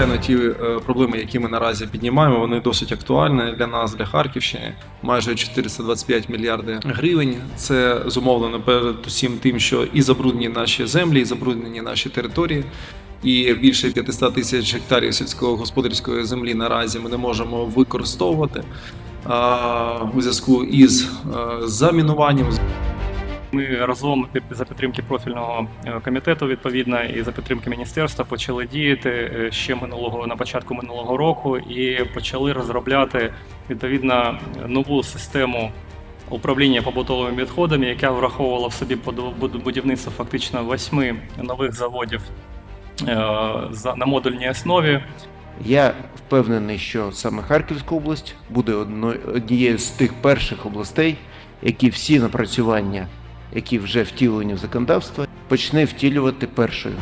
звичайно, ті е, проблеми, які ми наразі піднімаємо, вони досить актуальні для нас, для Харківщини. Майже 425 мільярди гривень. Це зумовлено передусім тим, що і забруднені наші землі, і забруднені наші території. І більше 500 тисяч гектарів сільськогосподарської землі наразі ми не можемо використовувати а, у зв'язку із е, замінуванням, Ми разом за підтримки профільного е, комітету відповідно і за підтримки міністерства почали діяти е, ще минулого на початку минулого року і почали розробляти відповідно нову систему управління побутовими відходами, яка враховувала в собі будівництво фактично восьми нових заводів е, на модульній основі. Я впевнений, що саме Харківська область буде однією з тих перших областей, які всі напрацювання, які вже втілені в законодавство, почне втілювати першою.